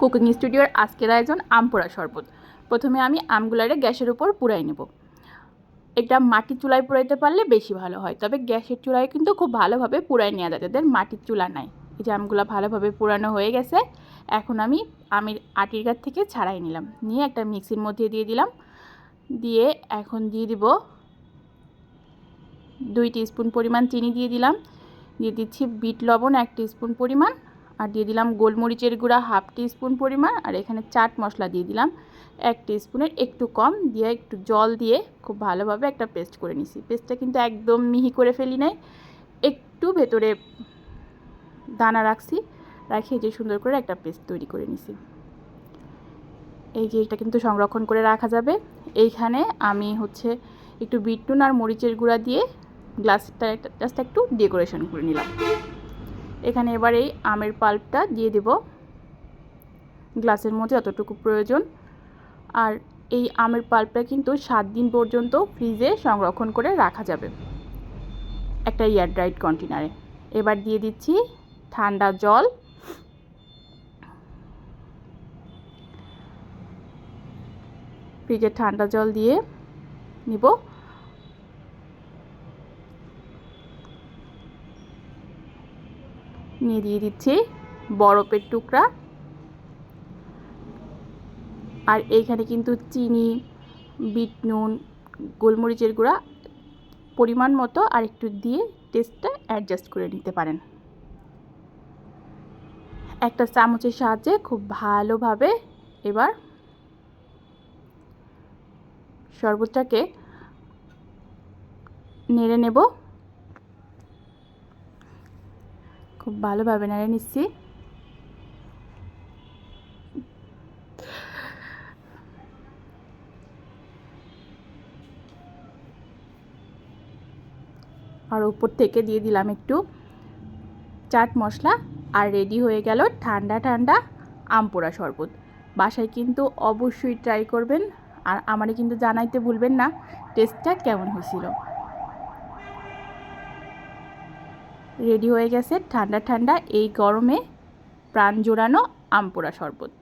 Cooking স্টুডিওর আজকের আয়োজন আম পোড়া শরবত। প্রথমে আমি আমগুলারে গ্যাসের উপর পুরাই নেব। এটা মাটির চুলায় পুরাইতে পারলে বেশি ভালো হয়, তবে গ্যাসের চুলায় কিন্তু খুব ভালোভাবে পুরাই নেওয়া যায়, যাদের মাটির চুলা নাই। এই যে আমগুলো ভালোভাবে পুরানো হয়ে গেছে, এখন আমি আমের আটির গাছ থেকে ছাড়াই নিলাম। নিয়ে একটা মিক্সির মধ্যে দিয়ে দিলাম। দিয়ে এখন দিয়ে দিব দুই স্পুন পরিমাণ চিনি দিয়ে দিলাম। দিয়ে দিচ্ছি বিট লবণ এক স্পুন পরিমাণ। আর দিয়ে দিলাম গোলমরিচের গুঁড়া হাফ স্পুন পরিমাণ, আর এখানে চাট মশলা দিয়ে দিলাম এক স্পুনের একটু কম, দিয়ে একটু জল দিয়ে খুব ভালোভাবে একটা পেস্ট করে নিছি। পেস্টটা কিন্তু একদম মিহি করে ফেলি নাই, একটু ভেতরে দানা রাখছি, রাখি যে সুন্দর করে একটা পেস্ট তৈরি করে নিছি। এই যে এটা কিন্তু সংরক্ষণ করে রাখা যাবে। এইখানে আমি হচ্ছে একটু বিট নুন আর মরিচের গুঁড়া দিয়ে গ্লাসটা জাস্ট একটু ডেকোরেশন করে নিলাম। এখানে এবার এই আমের পাল্পটা দিয়ে দেব। গ্লাসের মধ্যে যতটুকু প্রয়োজন। আর এই আমের পাল্পটা কিন্তু সাত দিন পর্যন্ত ফ্রিজে সংরক্ষণ করে রাখা যাবে। একটা এয়ার ড্রাইড কন্টেনারে এবার দিয়ে দিচ্ছি ঠান্ডা জল। ফ্রিজে ঠান্ডা জল দিয়ে নিব। নিয়ে দিয়ে দিচ্ছি বরফের টুকরা। আর এইখানে কিন্তু চিনি, বিট নুন, গোলমরিচের গুঁড়া পরিমাণ মতো আর একটু দিয়ে টেস্টটা অ্যাডজাস্ট করে নিতে পারেন। একটা চামচের সাহায্যে খুব ভালোভাবে এবার শরবতটাকে নেড়ে নেব। খুব ভালোভাবে নেড়ে নিচ্ছি। আর উপর থেকে দিয়ে দিলাম একটু চাট মশলা আর রেডি হয়ে গেল ঠান্ডা ঠান্ডা আম পোড়া শরবত। বাসায় কিন্তু অবশ্যই ট্রাই করবেন আর আমারে কিন্তু জানাইতে ভুলবেন না টেস্টটা কেমন হয়েছিল? রেডি হয়ে গেছে ঠান্ডা ঠান্ডা এই গরমে প্রাণ জোড়ানো আমপোড়া শরবত।